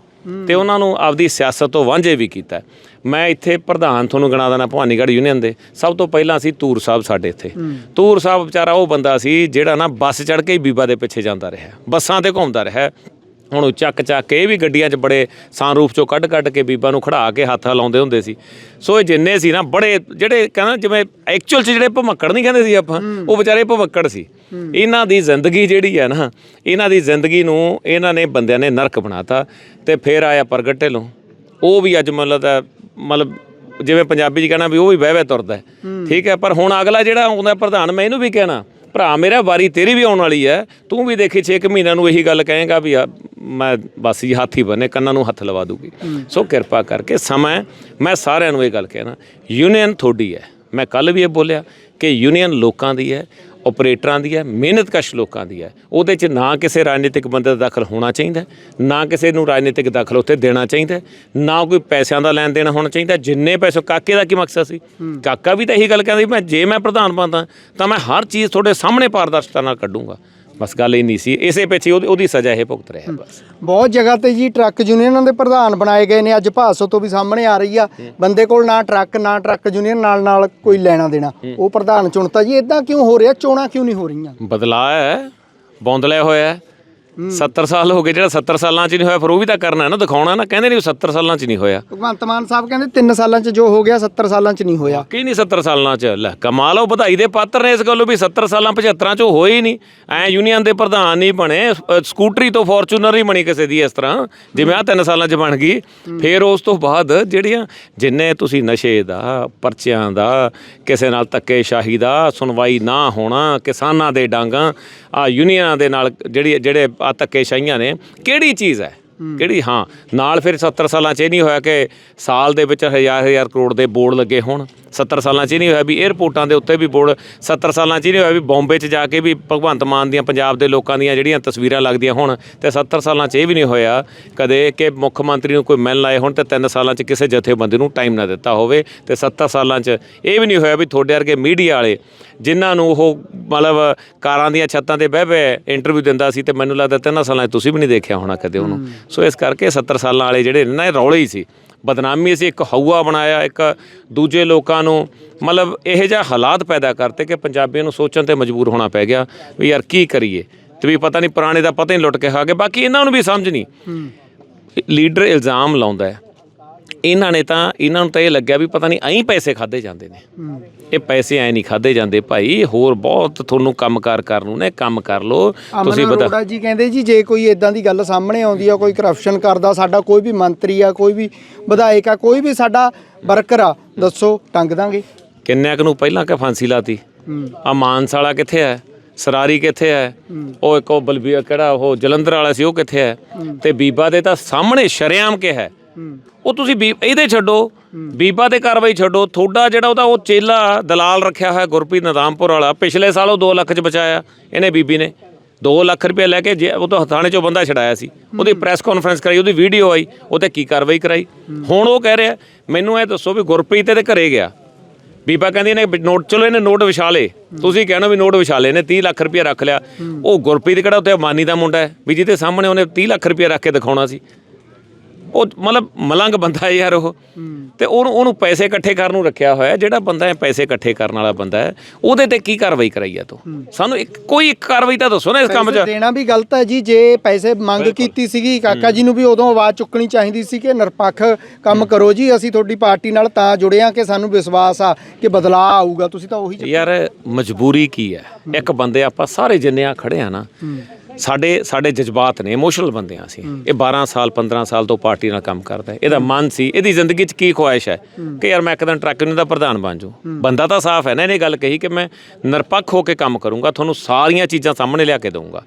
ਤੇ ਉਹਨਾਂ ਨੂੰ ਆਪਦੀ ਸਿਆਸਤ ਤੋਂ ਵਾਂਝੇ ਵੀ ਕੀਤਾ। ਮੈਂ ਇੱਥੇ ਪ੍ਰਧਾਨ ਤੁਹਾਨੂੰ ਗਿਣਾ ਦੇਣਾ ਭਵਾਨੀਗੜ੍ਹ ਯੂਨੀਅਨ ਦੇ ਸਭ ਤੋਂ ਪਹਿਲਾਂ ਸੀ ਤੂਰ ਸਾਹਿਬ ਸਾਡੇ ਇੱਥੇ। ਤੂਰ ਸਾਹਿਬ ਵਿਚਾਰਾ ਉਹ ਬੰਦਾ ਸੀ ਜਿਹੜਾ ਨਾ ਬੱਸ ਚੜ੍ਹ ਕੇ ਹੀ ਬੀਬਾ ਦੇ ਪਿੱਛੇ ਜਾਂਦਾ ਰਿਹਾ ਬੱਸਾਂ ਤੇ ਘੁੰਮਦਾ ਰਿਹਾ। ਹੁਣ ਉਹ ਚੱਕ ਚੱਕ ਕੇ ਇਹ ਵੀ ਗੱਡੀਆਂ 'ਚ ਬੜੇ ਸਾਨਰੂਫ 'ਚੋਂ ਕੱਢ ਕੱਢ ਕੇ ਬੀਬਾ ਨੂੰ ਖੜਾ ਕੇ ਹੱਥ ਲਾਉਂਦੇ ਹੁੰਦੇ ਸੀ। ਸੋ ਇਹ ਜਿੰਨੇ ਸੀ ਨਾ ਬੜੇ ਜਿਹੜੇ ਕਹਿੰਦਾ ਜਿਵੇਂ ਐਕਚੁਅਲ 'ਚ ਜਿਹੜੇ ਭਮੱਕੜ ਨਹੀਂ ਕਹਿੰਦੇ ਸੀ ਆਪਾਂ ਉਹ ਵਿਚਾਰੇ ਭਮੱਕੜ ਸੀ। ਇਹਨਾਂ ਦੀ ਜ਼ਿੰਦਗੀ ਜਿਹੜੀ ਹੈ ਨਾ ਇਹਨਾਂ ਦੀ ਜ਼ਿੰਦਗੀ ਨੂੰ ਇਹਨਾਂ ਨੇ ਬੰਦਿਆਂ ਨੇ ਨਰਕ ਬਣਾਤਾ ਤੇ ਫਿਰ ਆਇਆ ਪ੍ਰਗਟ ਢਿੱਲੋਂ। ਉਹ ਵੀ ਅੱਜ ਮਤਲਬ ਮਤਲਬ ਜਿਵੇਂ ਪੰਜਾਬੀ 'ਚ ਕਹਿਣਾ ਵੀ ਉਹ ਵੀ ਬਹਿ ਬਹਿ ਤੁਰਦਾ। ਠੀਕ ਹੈ ਪਰ ਹੁਣ ਅਗਲਾ ਜਿਹੜਾ ਆਉਂਦਾ ਪ੍ਰਧਾਨ ਮੈਂ ਇਹਨੂੰ ਵੀ ਕਹਿਣਾ ਭਰਾ ਮੇਰਾ ਵਾਰੀ ਤੇਰੀ ਵੀ ਆਉਣ ਵਾਲੀ ਹੈ। ਤੂੰ ਵੀ ਦੇਖੀ 6 ਮਹੀਨਿਆਂ ਨੂੰ ਇਹੀ ਗੱਲ ਕਹੇਗਾ ਵੀ ਮੈਂ ਬਸ ਹੀ ਹੱਥ ਹੀ ਬੰਨੇ ਕੰਨਾਂ ਨੂੰ ਹੱਥ ਲਵਾ ਦੂਗੀ। ਸੋ ਕਿਰਪਾ ਕਰਕੇ ਸਮਾਂ। ਮੈਂ ਸਾਰਿਆਂ ਨੂੰ ਇਹ ਗੱਲ ਕਹਿਣਾ ਯੂਨੀਅਨ ਤੁਹਾਡੀ ਹੈ। ਮੈਂ ਕੱਲ ਵੀ ਇਹ ਬੋਲਿਆ ਕਿ ਯੂਨੀਅਨ ਲੋਕਾਂ ਦੀ ਹੈ ਆਪਰੇਟਰਾਂ ਦੀ ਹੈ ਮਿਹਨਤਕਸ਼ ਲੋਕਾਂ ਦੀ ਹੈ। ਉਹਦੇ 'ਚ ਨਾ ਕਿਸੇ ਰਾਜਨੀਤਿਕ ਬੰਦੇ ਦਾ ਦਖਲ ਹੋਣਾ ਚਾਹੀਦਾ ਨਾ ਕਿਸੇ ਨੂੰ ਰਾਜਨੀਤਿਕ ਦਖਲ ਉੱਥੇ ਦੇਣਾ ਚਾਹੀਦਾ ਨਾ ਕੋਈ ਪੈਸਿਆਂ ਦਾ ਲੈਣ ਦੇਣ ਹੋਣਾ ਚਾਹੀਦਾ ਜਿੰਨੇ ਪੈਸੇ ਕਾਕੇ ਦਾ ਕੀ ਮਕਸਦ ਸੀ? ਕਾਕਾ ਵੀ ਤਾਂ ਇਹੀ ਗੱਲ ਕਹਿੰਦਾ ਮੈਂ ਜੇ ਮੈਂ ਪ੍ਰਧਾਨ ਬਣਦਾ ਤਾਂ ਮੈਂ ਹਰ ਚੀਜ਼ ਤੁਹਾਡੇ ਸਾਹਮਣੇ ਪਾਰਦਰਸ਼ਤਾ ਨਾਲ ਕੱਢੂੰਗਾ। ਬਸ ਗੱਲ ਇਹ ਨਹੀਂ ਸੀ ਇਸੇ ਪਿੱਛੇ ਉਹਦੀ ਉਹਦੀ ਸਜ਼ਾ ਇਹ ਭੁਗਤ ਰਿਹਾ ਬਸ। ਬਹੁਤ ਜਗ੍ਹਾ ਤੇ ਜੀ ਟਰੱਕ ਯੂਨੀਅਨਾਂ ਦੇ ਪ੍ਰਧਾਨ ਬਣਾਏ ਗਏ ਨੇ ਅੱਜ ਭਾਸੋ ਤੋਂ ਵੀ ਸਾਹਮਣੇ ਆ ਰਹੀ ਆ। ਬੰਦੇ ਕੋਲ ਨਾ ਟਰੱਕ ਨਾ ਟਰੱਕ ਯੂਨੀਅਨ ਨਾਲ ਨਾਲ ਕੋਈ ਲੈਣਾ ਦੇਣਾ। ਉਹ ਪ੍ਰਧਾਨ ਚੁਣਤਾ ਜੀ ਇਦਾਂ ਕਿਉਂ ਹੋ ਰਿਹਾ ਚੋਣਾਂ ਕਿਉਂ ਨਹੀਂ ਹੋ ਰਹੀਆਂ? ਬਦਲਾਅ ਹੈ ਬੌਂਦਲਿਆ ਹੋਇਆ 70 ਸਾਲ ਹੋ ਗਏ ਜਿਹੜਾ 70 ਸਾਲਾਂ 'ਚ ਨਹੀਂ ਹੋਇਆ ਫਿਰ ਉਹ ਵੀ ਤਾਂ ਕਰਨਾ ਹੈ ਨਾ ਦਿਖਾਉਣਾ ਨਾ ਕਹਿੰਦੇ ਨਹੀਂ 70 ਸਾਲਾਂ 'ਚ ਨਹੀਂ ਹੋਇਆ। ਭਗਵੰਤ ਮਾਨ ਸਾਹਿਬ ਕਹਿੰਦੇ 3 ਸਾਲਾਂ 'ਚ ਜੋ ਹੋ ਗਿਆ 70 ਸਾਲਾਂ 'ਚ ਨਹੀਂ ਹੋਇਆ। ਕੀ ਨਹੀਂ 70 ਸਾਲਾਂ ਚ? ਲੈ ਕਮਾਲ ਉਹ ਵਧਾਈ ਦੇ ਪਾਤਰ ਨੇ ਇਸ ਗੱਲੋਂ ਵੀ 70 ਸਾਲਾਂ 75 ਚ ਉਹ ਹੋਏ ਹੀ ਨਹੀਂ। ਐ ਯੂਨੀਅਨ ਦੇ ਪ੍ਰਧਾਨ ਨਹੀਂ ਬਣੇ ਸਕੂਟਰੀ ਤੋਂ ਫੋਰਚੂਨਰ ਹੀ ਬਣੀ ਕਿਸੇ ਦੀ ਇਸ ਤਰ੍ਹਾਂ। ਜਿਵੇਂ ਆ 3 ਸਾਲਾਂ ਚ ਬਣ ਗਈ। ਫਿਰ ਉਸ ਤੋਂ ਬਾਅਦ ਜਿਹੜੀਆਂ ਜਿੰਨੇ ਤੁਸੀਂ ਨਸ਼ੇ ਦਾ ਪਰਚਿਆਂ ਦਾ ਕਿਸੇ ਨਾਲ ਧੱਕੇਸ਼ਾਹੀ ਦਾ ਸੁਣਵਾਈ ਨਾ ਹੋਣਾ ਕਿਸਾਨਾਂ ਦੇ ਡਾਂਗਾ ਆ ਯੂਨੀਅਨਾਂ ਦੇ ਨਾਲ ਜਿਹੜੀ ਜਿਹੜੇ ਆ ਧੱਕੇਸ਼ਾਹੀਆਂ ਨੇ, ਕਿਹੜੀ ਚੀਜ਼ ਹੈ? ਕਿਹੜੀ? ਹਾਂ, ਨਾਲ ਫਿਰ 70 ਸਾਲਾਂ 'ਚ ਇਹ ਨਹੀਂ ਹੋਇਆ ਕਿ ਸਾਲ ਦੇ ਵਿੱਚ ਹਜ਼ਾਰ ਹਜ਼ਾਰ ਕਰੋੜ ਦੇ ਬੋਰਡ ਲੱਗੇ ਹੋਣ। 70 ਸਾਲਾਂ 'ਚ ਇਹ ਨਹੀਂ ਹੋਇਆ ਵੀ 에ਅਰਪੋਰਟਾਂ ਦੇ ਉੱਤੇ ਵੀ ਬੋਰਡ 70 ਸਾਲਾਂ 'ਚ ਇਹ ਨਹੀਂ ਹੋਇਆ ਵੀ ਬੰਬੇ 'ਚ ਜਾ ਕੇ ਵੀ ਭਗਵੰਤ ਮਾਨ ਦੀਆਂ ਪੰਜਾਬ ਦੇ ਲੋਕਾਂ ਦੀਆਂ ਜਿਹੜੀਆਂ ਤਸਵੀਰਾਂ ਲੱਗਦੀਆਂ ਹੋਣ ਤੇ 70 ਸਾਲਾਂ 'ਚ ਇਹ ਵੀ ਨਹੀਂ ਹੋਇਆ ਕਦੇ ਕਿ ਮੁੱਖ ਮੰਤਰੀ ਨੂੰ ਕੋਈ ਮਿਲਣ ਆਏ ਹੋਣ ਤੇ 3 ਸਾਲਾਂ 'ਚ ਕਿਸੇ ਜਥੇਬੰਦੀ ਨੂੰ ਟਾਈਮ ਨਾ ਦਿੱਤਾ ਹੋਵੇ ਤੇ 70 ਸਾਲਾਂ 'ਚ ਇਹ ਵੀ ਨਹੀਂ ਹੋਇਆ ਵੀ ਤੁਹਾਡੇ ਵਰਗੇ ਮੀਡੀਆ ਵਾਲੇ ਜਿਨ੍ਹਾਂ ਨੂੰ ਉਹ ਮਤਲਬ ਕਾਰਾਂ ਦੀਆਂ ਛੱਤਾਂ ਤੇ ਬਹਿ ਬਹਿ ਇੰਟਰਵਿਊ ਦਿੰਦਾ ਸੀ ਤੇ ਮੈਨੂੰ ਲੱਗਦਾ ਤਿੰਨਾਂ ਸਾਲਾਂ 'ਚ ਤੁਸੀਂ ਵੀ ਨਹੀਂ ਦੇਖਿਆ ਹੋਣਾ ਕਦੇ ਉਹਨੂੰ। ਸੋ ਇਸ ਕਰਕੇ 70 ਸਾਲਾਂ ਵਾਲੇ ਜਿਹੜੇ ਨੇ ਨਾ ਇਹ ਰੌਲੇ ਹੀ ਸੀ। ਬਦਨਾਮੀ ਸੀ ਇੱਕ ਹਊਆ ਬਣਾਇਆ ਇੱਕ ਦੂਜੇ ਲੋਕਾਂ ਨੂੰ ਮਤਲਬ ਇਹੋ ਜਿਹਾ ਹਾਲਾਤ ਪੈਦਾ ਕਰਤੇ ਕਿ ਪੰਜਾਬੀਆਂ ਨੂੰ ਸੋਚਣ ਤੇ ਮਜਬੂਰ ਹੋਣਾ ਪੈ ਗਿਆ ਵੀ ਯਾਰ ਕੀ ਕਰੀਏ? ਤੇ ਵੀ ਪਤਾ ਨਹੀਂ ਪੁਰਾਣੇ ਦਾ ਪਤਾ ਹੀ ਲੁੱਟ ਕੇ ਖਾ ਗਏ ਬਾਕੀ ਇਹਨਾਂ ਨੂੰ ਵੀ ਸਮਝ ਨਹੀਂ ਲੀਡਰ ਇਲਜ਼ਾਮ ਲਾਉਂਦਾ ਹੈ। ਇਹਨਾਂ ਨੇ ਤਾਂ ਇਹਨਾਂ ਨੂੰ ਤਾਂ ਇਹ ਲੱਗਿਆ ਵੀ ਪਤਾ ਨਹੀਂ ਐਂ ਪੈਸੇ ਖਾਦੇ ਜਾਂਦੇ ਨੇ। ਇਹ ਪੈਸੇ ਐ ਨਹੀਂ ਖਾਦੇ ਜਾਂਦੇ ਭਾਈ ਹੋਰ ਬਹੁਤ ਤੁਹਾਨੂੰ ਕੰਮਕਾਰ ਕਰਨ ਨੂੰ ਨੇ ਕੰਮ ਕਰ ਲਓ। ਤੁਸੀਂ ਬਤਾ ਜੀ ਕਹਿੰਦੇ ਜੀ ਜੇ ਕੋਈ ਇਦਾਂ ਦੀ ਗੱਲ ਸਾਹਮਣੇ ਆਉਂਦੀ ਆ ਕੋਈ ਕਰਪਸ਼ਨ ਕਰਦਾ ਸਾਡਾ ਕੋਈ ਵੀ ਮੰਤਰੀ ਆ ਕੋਈ ਵੀ ਵਿਧਾਇਕ ਆ ਕੋਈ ਵੀ ਸਾਡਾ ਵਰਕਰ ਆ ਦੱਸੋ ਟੰਗ ਦਾਂਗੇ। ਕਿੰਨਿਆਂ ਕੁ ਨੂੰ ਪਹਿਲਾਂ ਕਿ ਫਾਂਸੀ ਲਾਤੀ? ਆ ਮਾਨਸਾਲਾ ਕਿੱਥੇ ਹੈ? ਸਰਾਰੀ ਕਿੱਥੇ ਹੈ? ਉਹ ਇੱਕ ਉਹ ਬਲਬੀਰ ਕਿਹੜਾ ਉਹ ਜਲੰਧਰ ਵਾਲਾ ਸੀ ਉਹ ਕਿੱਥੇ ਹੈ? ਤੇ ਬੀਬਾ ਦੇ ਤਾਂ ਸਾਹਮਣੇ ਸ਼ਰੇਆਮ ਕਿ ਹੈ। ਉਹ ਤੁਸੀਂ ਬੀ- ਇਹਦੇ ਛੱਡੋ। ਬੀਬਾ ਤੇ ਕਾਰਵਾਈ ਛੱਡੋ। ਤੁਹਾਡਾ ਜਿਹੜਾ ਉਹਦਾ ਉਹ ਚੇਲਾ ਦਲਾਲ ਰੱਖਿਆ ਹੋਇਆ ਗੁਰਪ੍ਰੀਤ ਨਦਾਮਪੁਰ ਵਾਲਾ, ਪਿਛਲੇ ਸਾਲ ਉਹ 2 ਲੱਖ ਚ ਬਚਾਇਆ ਇਹਨੇ ਬੀਬੀ ਨੇ। 2 ਲੱਖ ਰੁਪਏ ਲੈ ਕੇ ਜੇ ਉਹ ਤੋਂ ਹਥਾਣੇ ਚੋਂ ਬੰਦਾ ਛਡਾਇਆ ਸੀ। ਉਹਦੀ ਪ੍ਰੈਸ ਕਾਨਫਰੰਸ ਕਰਾਈ, ਉਹਦੀ ਵੀਡੀਓ ਆਈ ਉਹ ਤੇ ਕੀ ਕਾਰਵਾਈ ਕਰਾਈ। ਹੁਣ ਉਹ ਕਹਿ ਰਿਹਾ, ਮੈਨੂੰ ਇਹ ਦੱਸੋ ਵੀ ਗੁਰਪ੍ਰੀਤ ਇਹਦੇ ਘਰੇ ਗਿਆ। ਬੀਬਾ ਕਹਿੰਦੀ ਨੇ ਨੋਟ ਚਲੋ ਇਹਨੇ ਨੋਟ ਵਿਛਾ ਲੇ ਤੁਸੀਂ ਕਹਿਣਾ ਵੀ ਨੋਟ ਵਿਛਾ ਲਏ ਨੇ 30 ਲੱਖ ਰੁਪਏ ਰੱਖ ਲਿਆ। ਉਹ ਗੁਰਪ੍ਰੀਤ ਕਿਹੜਾ ਉੱਥੇ ਮਾਨੀ ਦਾ ਮੁੰਡਾ ਹੈ? ਵੀ ਜਿਹਦੇ ਸਾਹਮਣੇ ਉਹਨੇ 30 ਲੱਖ ਰੁਪਏ ਰੱਖ ਕੇ ਦਿਖਾਉਣਾ ਸੀ। ਉਹ ਮਤਲਬ ਮਲੰਗ ਬੰਦਾ ਹੈ ਯਾਰ ਉਹ। ਤੇ ਉਹਨੂੰ ਉਹਨੂੰ ਪੈਸੇ ਇਕੱਠੇ ਕਰਨ ਨੂੰ ਰੱਖਿਆ ਹੋਇਆ ਹੈ। ਜਿਹੜਾ ਬੰਦਾ ਹੈ ਪੈਸੇ ਇਕੱਠੇ ਕਰਨ ਵਾਲਾ ਬੰਦਾ ਹੈ ਉਹਦੇ ਤੇ ਕੀ ਕਾਰਵਾਈ ਕਰਾਈ ਹੈ ਤੂੰ? ਸਾਨੂੰ ਇੱਕ ਕੋਈ ਇੱਕ ਕਾਰਵਾਈ ਤਾਂ ਦੱਸੋ ਨਾ ਇਸ ਕੰਮ 'ਚ। ਦੇਣਾ ਵੀ ਗਲਤ ਹੈ ਜੀ ਜੇ ਪੈਸੇ ਮੰਗ ਕੀਤੀ ਸੀਗੀ ਕਾਕਾ ਜੀ ਨੂੰ ਵੀ ਉਦੋਂ ਆਵਾਜ਼ ਚੁੱਕਣੀ ਚਾਹੀਦੀ ਸੀ ਕਿ ਨਿਰਪੱਖ ਕੰਮ ਕਰੋ ਜੀ ਅਸੀਂ ਤੁਹਾਡੀ ਪਾਰਟੀ ਨਾਲ ਤਾਂ ਜੁੜੇ ਆ ਕਿ ਸਾਨੂੰ ਵਿਸ਼ਵਾਸ ਆ ਕਿ ਬਦਲਾਅ ਆਊਗਾ। ਤੁਸੀਂ ਤਾਂ ਉਹੀ ਯਾਰ ਮਜਬੂਰੀ ਕੀ ਹੈ? ਇੱਕ ਬੰਦੇ ਆਪਾਂ ਸਾਰੇ ਜਿੰਨੇ ਆ ਖੜੇ ਆ ਨਾ ਸਾਡੇ ਸਾਡੇ ਜਜ਼ਬਾਤ ਨੇ ਇਮੋਸ਼ਨਲ ਬੰਦੇ ਹਾਂ ਅਸੀਂ। ਇਹ 12 ਸਾਲ 15 ਸਾਲ ਤੋਂ ਪਾਰਟੀ ਨਾਲ ਕੰਮ ਕਰਦਾ ਹੈ। ਇਹਦਾ ਮਨ ਸੀ ਇਹਦੀ ਜ਼ਿੰਦਗੀ 'ਚ ਕੀ ਖੁਆਇਸ਼ ਹੈ? ਕਿ ਯਾਰ ਮੈਂ ਇੱਕ ਦਿਨ ਟਰੱਕ ਯੂਨੀਅਨ ਦਾ ਪ੍ਰਧਾਨ ਬਣ ਜਾਊਂ। ਬੰਦਾ ਤਾਂ ਸਾਫ਼ ਹੈ ਨਾ ਇਹਨੇ ਗੱਲ ਕਹੀ ਕਿ ਮੈਂ ਨਿਰਪੱਖ ਹੋ ਕੇ ਕੰਮ ਕਰੂੰਗਾ ਤੁਹਾਨੂੰ ਸਾਰੀਆਂ ਚੀਜ਼ਾਂ ਸਾਹਮਣੇ ਲਿਆ ਕੇ ਦਊਂਗਾ।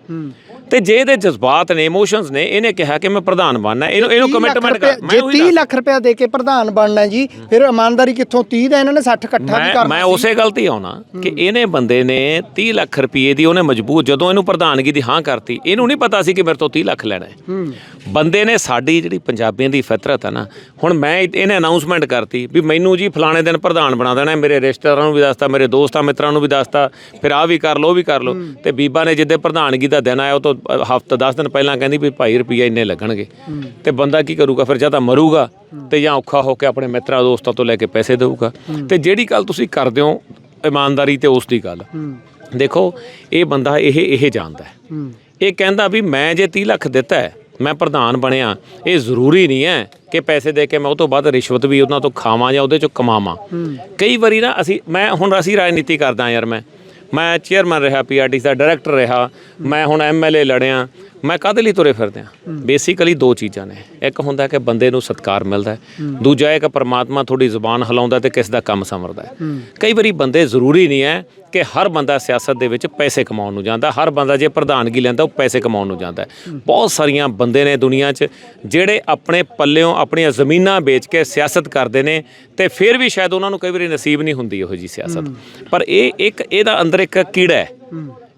ਤੇ ਜੇ ਇਹਦੇ ਜਜ਼ਬਾਤ ਨੇ ਇਮੋਸ਼ਨਸ ਨੇ ਇਹਨੇ ਕਿਹਾ ਕਿ ਮੈਂ ਪ੍ਰਧਾਨ ਬਣਨਾ ਇਹਨੂੰ ਇਹਨੂੰ 30 ਲੱਖ ਕਮਿਟਮੈਂਟ ਕਰ ਜੇ ਉਹੀ 30 ਦੱਸ- ਲੱਖ ਰੁਪਇਆ ਦੇ ਕੇ ਪ੍ਰਧਾਨ ਬਣਨਾ ਜੀ ਫਿਰ ਇਮਾਨਦਾਰੀ ਕਿੱਥੋਂ? 30 ਦਾ ਇਹਨਾਂ ਨੇ 60 ਇਕੱਠਾ ਵੀ ਕਰਨਾ ਮੈਂ। ਉਸੇ ਗੱਲ ਤੇ ਆਉਣਾ ਕਿ ਇਹਨੇ ਬੰਦੇ ਨੇ 30 ਲੱਖ ਰੁਪਏ ਦੀ ਉਹਨੇ ਮਜਬੂਰ ਜਦੋਂ ਇਹਨੂੰ ਪ੍ਰਧਾਨਗੀ ਦੀ ਹਾਂ ਕਰਤੀ ਇਹਨੂੰ ਨਹੀਂ ਪਤਾ ਸੀ ਕਿ ਮੇਰੇ ਤੋਂ 30 ਲੱਖ ਲੈਣਾ ਹੈ। ਬੰਦੇ ਨੇ ਸਾਡੀ ਜਿਹੜੀ ਪੰਜਾਬੀਆਂ ਦੀ ਫਿਤਰਤ ਹੈ ਨਾ ਹੁਣ ਮੈਂ ਇਹ- ਇਹਨੇ ਅਨਾਉਂਸਮੈਂਟ ਕਰਤੀ ਵੀ ਮੈਨੂੰ ਜੀ ਫਲਾਣੇ ਦਿਨ ਪ੍ਰਧਾਨ ਬਣਾ ਦੇਣਾ ਹੈ। ਮੇਰੇ ਰਿਸ਼ਤੇਦਾਰਾਂ ਨੂੰ ਵੀ ਦੱਸਤਾ ਮੇਰੇ ਦੋਸਤਾਂ ਮਿੱਤਰਾਂ ਨੂੰ ਵੀ ਦੱਸਤਾ ਫਿਰ ਆ ਵੀ ਕਰ ਉਹ ਵੀ ਕਰ ਲਓ। ਤੇ ਬੀਬਾ ਨੇ ਜਿੱਦੇ ਪ੍ਰਧਾਨਗੀ ਦਾ ਦਿਨ ਆਇਆ ਉਹ ਤੋਂ ਹਫਤਾ 10 ਦਿਨ ਪਹਿਲਾਂ ਕਹਿੰਦੀ ਵੀ ਭਾਈ ਰੁਪਈਆ ਇੰਨੇ ਲੱਗਣਗੇ। ਤੇ ਬੰਦਾ ਕੀ ਕਰੂਗਾ? ਫਿਰ ਜਾਂ ਤਾਂ ਮਰੂਗਾ ਤੇ ਜਾਂ ਔਖਾ ਹੋ ਕੇ ਆਪਣੇ ਮਿੱਤਰਾਂ, ਦੋਸਤਾਂ ਤੋਂ ਲੈ ਕੇ ਪੈਸੇ ਦੇਊਗਾ। ਤੇ ਜਿਹੜੀ ਗੱਲ ਤੁਸੀਂ ਕਰਦੇ ਹੋ ਇਮਾਨਦਾਰੀ ਤੇ ਉਸ ਦੀ ਗੱਲ। ਦੇਖੋ, ਇਹ ਬੰਦਾ, ਇਹ ਇਹ ਜਾਣਦਾ ਹੈ। ਇਹ ਕਹਿੰਦਾ ਵੀ ਮੈਂ ਜੇ 30 ਲੱਖ ਦਿੱਤਾ ਮੈਂ ਪ੍ਰਧਾਨ ਬਣਿਆ, ਇਹ ਜ਼ਰੂਰੀ ਨਹੀਂ ਹੈ ਕਿ ਪੈਸੇ ਦੇ ਕੇ ਮੈਂ ਉਹ ਤੋਂ ਬਾਅਦ ਰਿਸ਼ਵਤ ਵੀ ਉਹਨਾਂ ਤੋਂ ਖਾਵਾਂ ਜਾਂ ਉਹਦੇ ਚੋਂ ਕਮਾਵਾਂ। ਕਈ ਵਾਰੀ ਨਾ ਅਸੀਂ, ਮੈਂ ਹੁਣ ਅਸੀਂ ਰਾਜਨੀਤੀ ਕਰਦਾ ਯਾਰ ਮੈਂ। ਮੈਂ ਚੇਅਰਮੈਨ ਰਿਹਾ ਪੀਆਰਟੀ ਦਾ ਡਾਇਰੈਕਟਰ ਰਿਹਾ ਮੈਂ ਹੁਣ ਐਮਐਲਏ ਲੜਿਆ। ਮੈਂ ਕਾਹਦੇ ਲਈ ਤੁਰੇ ਫਿਰਦੇ ਆ ਬੇਸਿਕਲੀ ਦੋ ਚੀਜ਼ਾਂ ਨੇ। ਇੱਕ ਹੁੰਦਾ ਕਿ ਬੰਦੇ ਨੂੰ ਸਤਿਕਾਰ ਮਿਲਦਾ ਹੈ। ਦੂਜਾ ਇੱਕ ਪਰਮਾਤਮਾ ਤੁਹਾਡੀ ਜ਼ੁਬਾਨ ਹਿਲਾਉਂਦਾ ਤੇ ਕਿਸ ਦਾ ਕੰਮ ਸਮਰਦਾ ਹੈ। ਕਈ ਵਾਰੀ ਬੰਦੇ ਜ਼ਰੂਰੀ ਨਹੀਂ ਹੈ ਕਿ ਹਰ ਬੰਦਾ ਸਿਆਸਤ ਦੇ ਵਿੱਚ ਪੈਸੇ ਕਮਾਉਣ ਨੂੰ ਜਾਂਦਾ। ਹਰ ਬੰਦਾ ਜੇ ਪ੍ਰਧਾਨਗੀ ਲੈਂਦਾ, ਉਹ ਪੈਸੇ ਕਮਾਉਣ ਨੂੰ ਜਾਂਦਾ ਬਹੁਤ ਸਾਰੀਆਂ ਬੰਦੇ ਨੇ ਦੁਨੀਆ 'ਚ ਜਿਹੜੇ ਆਪਣੇ ਪੱਲਿਓਂ ਆਪਣੀਆਂ ਜ਼ਮੀਨਾਂ ਵੇਚ ਕੇ ਸਿਆਸਤ ਕਰਦੇ ਨੇ ਤੇ ਫਿਰ ਵੀ ਸ਼ਾਇਦ ਉਹਨਾਂ ਨੂੰ ਕਈ ਵਾਰੀ ਨਸੀਬ ਨਹੀਂ ਹੁੰਦੀ ਇਹੋ ਜੀ ਸਿਆਸਤ। ਪਰ ਇਹ ਇੱਕ, ਇਹਦਾ ਅੰਦਰ ਇੱਕ ਕੀੜਾ ਹੈ।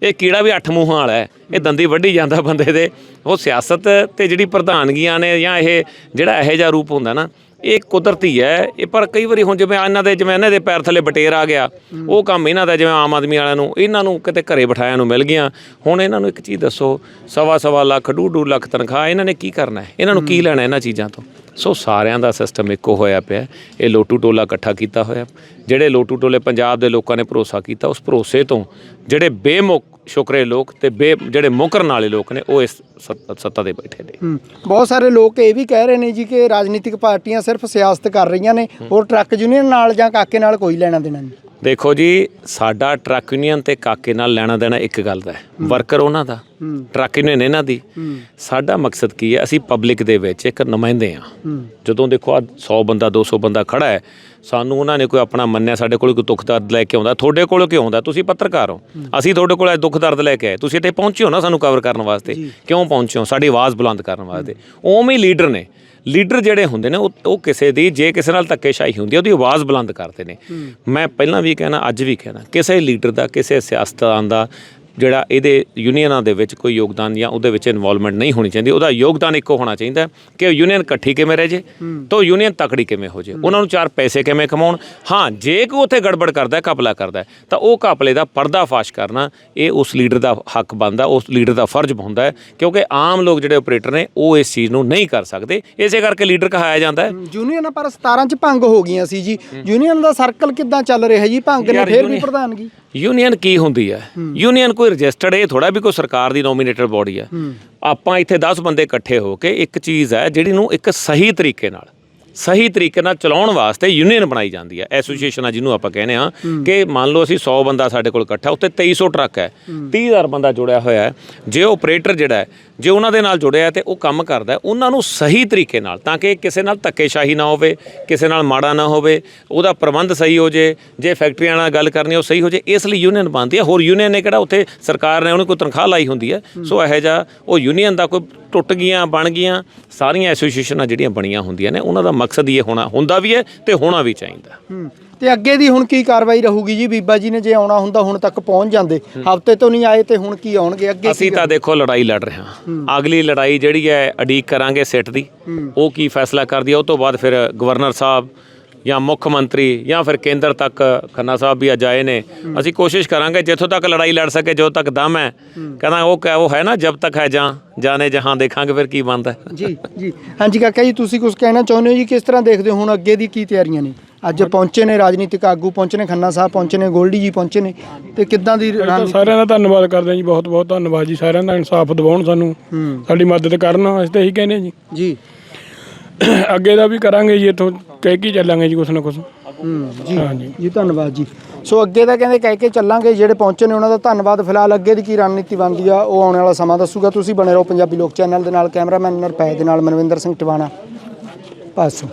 ਇਹ ਕੀੜਾ ਵੀ ਅੱਠ ਮੂੰਹਾਂ ਵਾਲਾ ਹੈ। ਇਹ ਦੰਦੀ ਵੱਢੀ ਜਾਂਦਾ ਬੰਦੇ ਦੇ। ਉਹ ਸਿਆਸਤ ਤੇ ਜਿਹੜੀ ਪ੍ਰਧਾਨਗੀਆਂ ਨੇ ਜਾਂ ਇਹ ਜਿਹੜਾ ਇਹੋ ਜਿਹਾ ਰੂਪ ਹੁੰਦਾ ਨਾ ਇਹ ਕੁਦਰਤੀ ਹੈ। ਇਹ ਪਰ ਕਈ ਵਾਰੀ ਹੁਣ ਜਿਵੇਂ ਇਹਨਾਂ ਦੇ ਜਿਵੇਂ ਇਹਨਾਂ ਦੇ ਪੈਰ ਥੱਲੇ ਬਟੇਰ ਆ ਗਿਆ ਉਹ ਕੰਮ ਇਹਨਾਂ ਦਾ ਜਿਵੇਂ ਆਮ ਆਦਮੀ ਵਾਲਿਆਂ ਨੂੰ ਇਹਨਾਂ ਨੂੰ ਕਿਤੇ ਘਰੇ ਬਿਠਾਇਆ ਨੂੰ ਮਿਲ ਗਿਆ ਹੁਣ ਇਹਨਾਂ ਨੂੰ ਇੱਕ ਚੀਜ਼ ਦੱਸੋ ਸਵਾ ਸਵਾ ਲੱਖ ਡੂਢ ਡੂਢ ਲੱਖ ਤਨਖਾਹ ਇਹਨਾਂ ਨੇ ਕੀ ਕਰਨਾ ਹੈ? ਇਹਨਾਂ ਨੂੰ ਕੀ ਲੈਣਾ ਇਹਨਾਂ ਚੀਜ਼ਾਂ ਤੋਂ? ਸੋ ਸਾਰਿਆਂ ਦਾ ਸਿਸਟਮ ਇੱਕੋ ਹੋਇਆ ਪਿਆ ਇਹ ਲੋਟੂ ਟੋਲਾ ਇਕੱਠਾ ਕੀਤਾ ਹੋਇਆ। ਜਿਹੜੇ ਲੋਟੂ ਟੋਲੇ ਪੰਜਾਬ ਦੇ ਲੋਕਾਂ ਨੇ ਭਰੋਸਾ ਕੀਤਾ ਉਸ ਭਰੋਸੇ ਤੋਂ ਜਿਹੜੇ ਬੇਮੁਖ ਸ਼ੁਕਰੇ ਲੋਕ ਤੇ ਬੇ ਜਿਹੜੇ ਮੁਕਰਨ ਵਾਲੇ ਲੋਕ ਨੇ ਉਹ ਇਸ ਸੱਤਾ ਸੱਤਾ ਦੇ ਬੈਠੇ ਨੇ। ਹੂੰ। ਬਹੁਤ ਸਾਰੇ ਲੋਕ ਇਹ ਵੀ ਕਹਿ ਰਹੇ ਨੇ ਜੀ ਕਿ ਰਾਜਨੀਤਿਕ ਪਾਰਟੀਆਂ ਸਿਰਫ ਸਿਆਸਤ ਕਰ ਰਹੀਆਂ ਨੇ ਹੋਰ ਟਰੱਕ ਯੂਨੀਅਨ ਨਾਲ ਜਾਂ ਕਾਕੇ ਨਾਲ ਕੋਈ ਲੈਣਾ ਦੇਣਾ ਨਹੀਂ। ਦੇਖੋ ਜੀ ਸਾਡਾ ਟਰੱਕ ਯੂਨੀਅਨ ਤੇ ਕਾਕੇ ਨਾਲ ਲੈਣਾ ਦੇਣਾ ਇੱਕ ਗੱਲ ਦਾ ਹੈ ਵਰਕਰ ਉਹਨਾਂ ਦਾ ਟਰੱਕ ਯੂਨੀਅਨ ਇਹਨਾਂ ਦੀ। ਸਾਡਾ ਮਕਸਦ ਕੀ ਹੈ ਅਸੀਂ ਪਬਲਿਕ ਦੇ ਵਿੱਚ ਇੱਕ ਨੁਮਾਇੰਦੇ ਆ ਜਦੋਂ ਦੇਖੋ ਆ 100 ਬੰਦਾ 200 ਬੰਦਾ ਖੜਾ ਹੈ ਸਾਨੂੰ ਉਹਨਾਂ ਨੇ ਕੋਈ ਆਪਣਾ ਮੰਨਿਆ ਸਾਡੇ ਕੋਲ ਕੋਈ ਦੁੱਖ ਦਰਦ ਲੈ ਕੇ ਆਉਂਦਾ ਤੁਹਾਡੇ ਕੋਲ ਕਿਉਂ ਆਉਂਦਾ ਤੁਸੀਂ ਪੱਤਰਕਾਰ ਹੋ। ਅਸੀਂ ਤੁਹਾਡੇ ਕੋਲ ਦੁੱਖ ਦਰਦ ਲੈ ਕੇ ਆਏ। ਤੁਸੀਂ ਇੱਥੇ ਪਹੁੰਚੇ ਹੋ ਨਾ ਸਾਨੂੰ ਕਵਰ ਕਰਨ ਵਾਸਤੇ। ਕਿਉਂ ਪਹੁੰਚੇ ਹੋ? ਸਾਡੀ ਆਵਾਜ਼ ਬੁਲੰਦ ਕਰਨ ਵਾਸਤੇ। ਉਵੇਂ ਹੀ ਲੀਡਰ ਨੇ। ਲੀਡਰ ਜਿਹੜੇ ਹੁੰਦੇ ਨੇ ਉਹ ਉਹ ਕਿਸੇ ਦੀ ਜੇ ਕਿਸੇ ਨਾਲ ਧੱਕੇਸ਼ਾਹੀ ਹੁੰਦੀ ਹੈ ਉਹਦੀ ਆਵਾਜ਼ ਬੁਲੰਦ ਕਰਦੇ ਨੇ। ਮੈਂ ਪਹਿਲਾਂ ਵੀ ਕਹਿਣਾ ਅੱਜ ਵੀ ਕਹਿਣਾ ਕਿਸੇ ਲੀਡਰ ਦਾ ਕਿਸੇ ਸਿਆਸਤਦਾਨ ਦਾ ਜਿਹੜਾ ਇਹਦੇ ਯੂਨੀਅਨਾਂ ਦੇ ਵਿੱਚ ਕੋਈ ਯੋਗਦਾਨ ਜਾਂ ਉਹਦੇ ਵਿੱਚ ਇਨਵੋਲਵਮੈਂਟ ਨਹੀਂ ਹੋਣੀ ਚਾਹੀਦੀ। ਉਹਦਾ ਯੋਗਦਾਨ ਇੱਕੋ ਹੋਣਾ ਚਾਹੀਦਾ ਕਿ ਯੂਨੀਅਨ ਇਕੱਠੀ ਕਿਵੇਂ ਰਹਿ ਜੇ ਤਾਂ ਯੂਨੀਅਨ ਤਕੜੀ ਕਿਵੇਂ ਹੋ ਜੇ। ਉਹਨਾਂ ਨੂੰ ਚਾਰ ਪੈਸੇ ਕਿਵੇਂ ਕਮਾਉਣ? ਹਾਂ ਜੇ ਕੋਈ ਉੱਥੇ ਗੜਬੜ ਕਰਦਾ ਹੈ, ਘਪਲਾ ਕਰਦਾ ਹੈ, ਤਾਂ ਉਹ ਘਪਲੇ ਦਾ ਪਰਦਾਫਾਸ਼ ਕਰਨਾ ਇਹ ਉਸ ਲੀਡਰ ਦਾ ਹੱਕ ਬਣਦਾ ਉਸ ਲੀਡਰ ਦਾ ਫਰਜ਼ ਹੁੰਦਾ ਹੈ ਕਿਉਂਕਿ ਆਮ ਲੋਕ ਜਿਹੜੇ ਆਪਰੇਟਰ ਨੇ ਉਹ ਇਸ ਚੀਜ਼ ਨੂੰ ਨਹੀਂ ਕਰ ਸਕਦੇ। ਇਸੇ ਕਰਕੇ ਲੀਡਰ ਕਹਾਇਆ ਜਾਂਦਾ ਹੈ। ਯੂਨੀਅਨ ਪਰ 17 ਚ ਭੰਗ ਹੋ ਗਈਆਂ ਸੀ ਜੀ। ਯੂਨੀਅਨ ਦਾ ਸਰਕਲ ਕਿੱਦਾਂ ਚੱਲ ਰਿਹਾ ਜੀ? ਭੰਗ ਨੇ ਫੇਰ ਵੀ ਪ੍ਰਧਾਨਗੀ। ਯੂਨੀਅਨ ਕੀ ਹੁੰਦੀ ਹੈ? ਯੂਨੀਅਨ ਕੋਈ ਰਜਿਸਟਰਡ ਇਹ ਥੋੜਾ ਵੀ ਕੋਈ ਸਰਕਾਰ ਦੀ ਨੋਮੀਨੇਟਡ ਬਾਡੀ ਹੈ। ਆਪਾਂ ਇੱਥੇ 10 ਬੰਦੇ ਇਕੱਠੇ ਹੋ ਕੇ ਇੱਕ ਚੀਜ਼ ਹੈ ਜਿਹੜੀ ਨੂੰ ਇੱਕ ਸਹੀ ਤਰੀਕੇ ਨਾਲ ਸਹੀ ਤਰੀਕੇ ਨਾਲ ਚਲਾਉਣ ਵਾਸਤੇ ਯੂਨੀਅਨ ਬਣਾਈ ਜਾਂਦੀ ਹੈ। ਐਸੋਸੀਏਸ਼ਨ ਆ ਜਿਹਨੂੰ ਆਪਾਂ ਕਹਿੰਦੇ ਆ ਕਿ ਮੰਨ ਲਓ ਅਸੀਂ 100 ਬੰਦਾ ਸਾਡੇ ਕੋਲ ਇਕੱਠਾ ਉੱਤੇ 2300 ਟਰੱਕ ਹੈ। 30000 ਬੰਦਾ ਜੁੜਿਆ ਹੋਇਆ ਹੈ। ਜੇ ਆਪਰੇਟਰ ਜਿਹੜਾ ਹੈ ਜੇ ਉਹਨਾਂ ਦੇ ਨਾਲ ਜੁੜਿਆ ਤੇ ਉਹ ਕੰਮ ਕਰਦਾ ਉਹਨਾਂ ਨੂੰ ਸਹੀ ਤਰੀਕੇ ਨਾਲ ਤਾਂ ਕਿ ਕਿਸੇ ਨਾਲ ਧੱਕੇਸ਼ਾਹੀ ਨਾ ਹੋਵੇ ਕਿਸੇ ਨਾਲ ਮਾੜਾ ਨਾ ਹੋਵੇ ਉਹਦਾ ਪ੍ਰਬੰਧ ਸਹੀ ਹੋ ਜੇ ਜੇ ਫੈਕਟਰੀਆਂ ਨਾਲ ਗੱਲ ਕਰਨੀ ਉਹ ਸਹੀ ਹੋ ਜੇ ਇਸ ਲਈ ਯੂਨੀਅਨ ਬਣਦੀ ਹੈ। ਹੋਰ ਯੂਨੀਅਨ ਨੇ ਕਿਹੜਾ ਉੱਥੇ ਸਰਕਾਰ ਨੇ ਉਹਨੂੰ ਕੋਈ ਤਨਖਾਹ ਲਾਈ ਹੁੰਦੀ ਹੈ। ਸੋ ਇਹੋ ਜਿਹਾ ਉਹ ਯੂਨੀਅਨ ਦਾ ਕੋਈ ਟੁੱਟ ਗਈਆਂ ਬਣ ਗਈਆਂ ਸਾਰੀਆਂ ਐਸੋਸੀਏਸ਼ਨਾਂ ਜਿਹੜੀਆਂ ਬਣੀਆਂ ਹੁੰਦੀਆਂ ਨੇ ਉਹਨਾਂ ਦਾ ਮਕਸਦ ਇਹ ਹੋਣਾ ਹੁੰਦਾ ਵੀ ਹੈ ਤੇ ਹੋਣਾ ਵੀ ਚਾਹੀਦਾ। ਤੇ ਅੱਗੇ ਦੀ ਹੁਣ ਕੀ ਕਾਰਵਾਈ ਰਹੂਗੀ ਜੀ? ਬੀਬਾ ਜੀ ਨੇ ਜੇ ਆਉਣਾ ਹੁੰਦਾ ਹੁਣ ਤੱਕ ਪਹੁੰਚ ਜਾਂਦੇ। ਹਫ਼ਤੇ ਤੋਂ ਨਹੀਂ ਆਏ ਤੇ ਹੁਣ ਕੀ ਆਉਣਗੇ? ਅੱਗੇ ਅਸੀਂ ਤਾਂ ਦੇਖੋ ਲੜਾਈ ਲੜ ਰਹੇ ਹਾਂ। ਅਗਲੀ ਲੜਾਈ ਜਿਹੜੀ ਹੈ ਅਡੀਕ ਕਰਾਂਗੇ ਸਿੱਟ ਦੀ। ਉਹ ਕੀ ਫੈਸਲਾ ਕਰਦੀ ਹੈ? ਉਹ ਤੋਂ ਬਾਅਦ ਫਿਰ ਗਵਰਨਰ ਸਾਹਿਬ ਜਾਂ ਮੁੱਖ ਮੰਤਰੀ ਜਾਂ ਫਿਰ ਕੇਂਦਰ ਤੱਕ ਖੰਨਾ ਸਾਹਿਬ ਵੀ ਅੱਜ ਆਏ ਨੇ। ਅਸੀਂ ਕੋਸ਼ਿਸ਼ ਕਰਾਂਗੇ ਜਿੱਥੋਂ ਤੱਕ ਲੜਾਈ ਲੜ ਸਕੇ ਜੋ ਤੱਕ ਦਮ ਹੈ। ਕਹਿੰਦਾ ਉਹ ਕਹਿ ਉਹ ਹੈ ਨਾ ਜਬ ਤੱਕ ਹੈ ਜਾਂ ਜਾਣੇ ਜਹਾਂ ਦੇਖਾਂਗੇ ਫਿਰ ਕੀ ਬਣਦਾ ਹੈ। ਜੀ ਜੀ। ਹਾਂਜੀ ਕਾਕਾ ਜੀ ਤੁਸੀਂ ਕੁਝ ਕਹਿਣਾ ਚਾਹੁੰਦੇ ਹੋ ਜੀ? ਕਿਸ ਤਰ੍ਹਾਂ ਦੇਖਦੇ ਹੋ ਹੁਣ ਅੱਗੇ ਦੀ ਕੀ ਤਿਆਰੀਆਂ ਨੇ? ਅੱਜ ਪਹੁੰਚੇ ਨੇ ਰਾਜਨੀਤਿਕ ਆਗੂ ਪਹੁੰਚੇ ਨੇ ਖੰਨਾ ਸਾਹਿਬ ਪਹੁੰਚੇ ਨੇ ਗੋਲਡੀ ਜੀ ਪਹੁੰਚੇ ਨੇ। ਤੇ ਕਿੱਦਾਂ ਦੀ ਸਾਰਿਆਂ ਦਾ ਧੰਨਵਾਦ ਕਰਦੇ ਹਾਂ ਜੀ ਬਹੁਤ ਬਹੁਤ ਧੰਨਵਾਦ ਜੀ। ਸਾਰਿਆਂ ਦਾ ਇਨਸਾਫ ਦਿਵਾਉਣ ਸਾਨੂੰ। ਸਾਡੀ ਮਦਦ ਕਰਨ ਅਸੀਂ ਤਾਂ ਇਹੀ ਕਹਿੰਦੇ ਹਾਂ ਜੀ। ਜੀ। ਅੱਗੇ ਦਾ ਵੀ ਕਰਾਂਗੇ ਜੀ ਇੱਥੋਂ ਕਹਿ ਕੇ ਚੱਲਾਂਗੇ ਜੀ ਕੁਛ ਨਾ ਕੁਛ। ਜੀ। ਹਾਂਜੀ ਜੀ। ਧੰਨਵਾਦ ਜੀ। ਸੋ ਅੱਗੇ ਤਾਂ ਕਹਿੰਦੇ ਕਹਿ ਕੇ ਚੱਲਾਂਗੇ ਜਿਹੜੇ ਪਹੁੰਚੇ ਨੇ ਉਹਨਾਂ ਦਾ ਧੰਨਵਾਦ। ਫਿਲਹਾਲ ਅੱਗੇ ਦੀ ਕੀ ਰਣਨੀਤੀ ਬਣਦੀ ਆ ਉਹ ਆਉਣ ਵਾਲਾ ਸਮਾਂ ਦੱਸੂਗਾ। ਤੁਸੀਂ ਬਣੇ ਰਹੋ ਪੰਜਾਬੀ ਲੋਕ ਚੈਨਲ ਦੇ ਨਾਲ ਕੈਮਰਾਮੈਨ ਨਰਪੈ ਦੇ ਨਾਲ ਮਨਵਿੰਦਰ ਸਿੰਘ ਟਿਵਾਣਾ। ਪਾਸੋਂ।